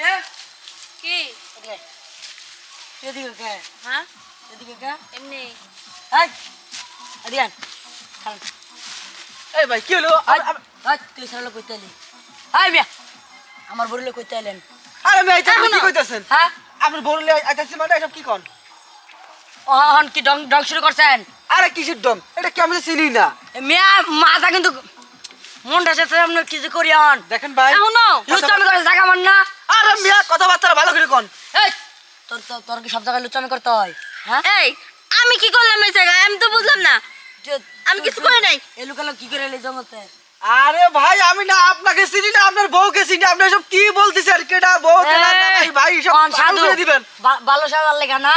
রে কি? এদিকে এদিকে কে হ্যাঁ? এদিকে কে এমনি। এই এদিকে খান। এই ভাই কি হলো? এই, এই, তুই সারালো কইতে এলি। এই মিয়া আমার বড়লে কইতে এলেন। আরে এটা কি? কইতাছেন? হ্যাঁ? আপনি মানে এসব কি কোন? অহন কি ডং ডং শুরু করছেন? আরে কিসের দম এটা কি আমি চিনি না। এ মিয়া মাথা কিন্তু মনটা সাথে আপনি কিছু করি হন দেখেন ভাই? লুচ্চামি করে জায়গা মান না। আরে মিয়া কথাবার্তা ভালো করে কোন। এই তোর তোর তোর কি সব জায়গায় লুচ্চামি করতে হয়? হ্যাঁ? এই আমি কি করলাম এই জায়গায়? আমি তো বুঝলাম না। আমি কিছু করি নাই। এই লুকালো কি করে এলি জমতে আরে ভাই আমি না আপনাকে চিনি না আপনার বউকে চিনি আপনি সব কি বলতেছেন? কেডা বউ কেডা ভাই ভাই সব সাধু। দিবেন। ভালো সাজার লেখা না?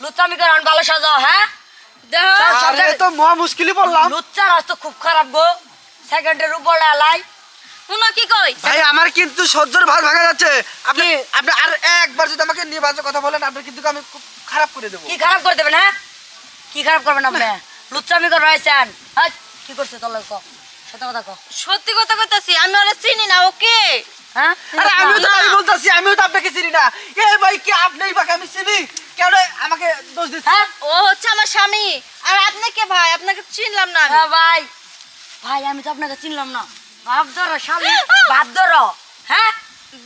লুচ্চামি করে ভালো সাজাও হ্যাঁ? জায়গায়- তো মহা মুশকিলই পড়লাম লুচ্চার রাস্তা খুব খারাপ গো। সেকেন্ডের উপর আলাই। শুনো কি কই? ভাই আমার কিন্তু সহ্যর ভার ভাঙা যাচ্ছে। আপনি আপনি আর একবার যদি আমাকে নিয়ে বাজে কথা বলেন আপনি কিন্তু আমি খুব খারাপ করে দেবো। কি খারাপ করে দেবেন হ্যাঁ? কি খারাপ করবেন আপনি? লুচ্চামি করে রয়েছেন কি করছে তোর লোক সত্য কথা কো। সত্যি কথা কইতাছি আমি ওরা চিনি না ওকে হ্যাঁ? আরে আমিও তো। তাই বলতাছি আমিও তো আপনাকে চিনি না। এ ভাই কি আপনি বাকি আমি চিনি? কেন আমাকে দোষ দিচ্ছেন? হ্যাঁ? ও হচ্ছে আমার স্বামী। আর আপনি কে ভাই আপনাকে চিনলাম না আমি। হ্যাঁ ভাই। ভাই আমি তো আপনাকে চিনলাম না। ভাব ধরো স্বামী ভাব ধরো। হ্যাঁ?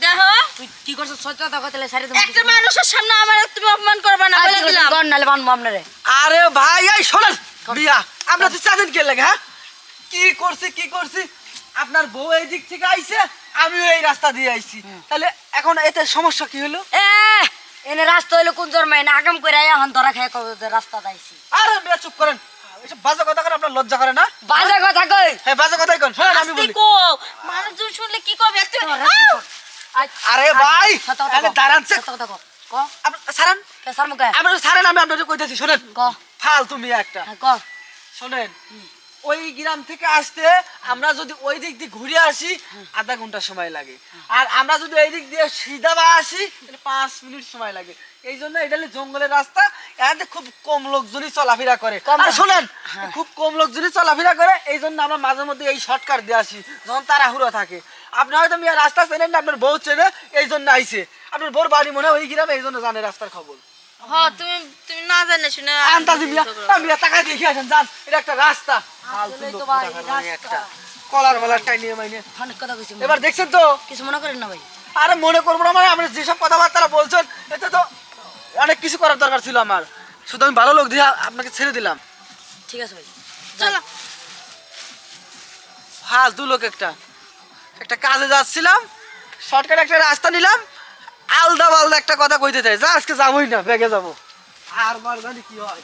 দেহ তুই কি করছ সত্য কথা সারি তোমার একটা মানুষের সামনে আমার তুমি অপমান করবে না বলে দিলাম। গন নালে বানবো আপনারে। আরে ভাই এই শোনেন বিয়া। আমরা তো চাঁদেন কে লাগে হ্যাঁ? কি করছি কি করছি? আপনার বউ এই দিক থেকে আইছে আমিও এই রাস্তা দিয়ে আইছি। তাহলে এখন এতে সমস্যা কি হলো? এ এনে রাস্তা হইল কোন জন্মে এনে আগাম করে এখন ধরা খেয়ে কবে রাস্তা দাইছি আরে বিয়া চুপ করেন। এসব বাজে কথা করে আপনার লজ্জা করে না? বাজে কথা কই? হ্যাঁ বাজে কথাই কোন। শোনেন আমি আস্তে বলি। কো মানুষজন শুনলে কি করবে একটু তোরা কি কর? আরে ভাই, কথা আরে দাঁড়ান সে- কথা কও। ক আপনি সারান কে সার মুখে। আপনি সারান আমি আপনাকে কইতেছি শোনেন। ক ফালতু তুমি একটা। হ্যাঁ, ক শোনেন। ওই গ্রাম থেকে আসতে আমরা যদি ওই দিক দিয়ে ঘুরে আসি আধা ঘণ্টা সময় লাগে। আর আমরা যদি এই দিক দিয়ে সিধা বা আসি তাহলে পাঁচ মিনিট সময় লাগে। এই জন্য এটা হলো জঙ্গলের রাস্তা। এতে খুব কম লোকজনই চলাফেরা করে। আর শোনেন হ্যাঁ। খুব কম লোকজনই চলাফেরা করে এই জন্য আমরা মাঝে মধ্যে এই শর্টকাট দিয়ে আসি যখন তাড়াহুড়ো থাকে। আপনি হয়তো মিয়া রাস্তা চেনেন না আপনার বউ চেনে এই জন্য আইসে আপনার বউর বাড়ি মনে হয় ওই গ্রামে এই জন্য জানে রাস্তার খবর। হ তুমি তুমি না জানে শুনে আন্তাজি মিয়া মিয়া টাকা দিয়ে খেয়ে আসেন যান এটা একটা রাস্তা। কলার বেলার টাই নিয়ে মাইনে। অনেক কথা কইছি এবার দেখছেন তো? কিছু মনে করেন না ভাই। আরে মনে করব না মানে আপনি যেসব কথাবার্তা বলছেন এতে তো অনেক কিছু করার দরকার ছিল আমার। শুধু আমি ভালো লোক দিয়ে আপনাকে ছেড়ে দিলাম। ঠিক আছে ভাই। চলো। ফালতু লোক একটা। একটা কাজে যাচ্ছিলাম শর্টকাট একটা রাস্তা নিলাম আলদা বালদা একটা কথা কইতে চাই। যা আজকে যাবোই না ব্যাগে যাব। আর বার জানি কি হয়?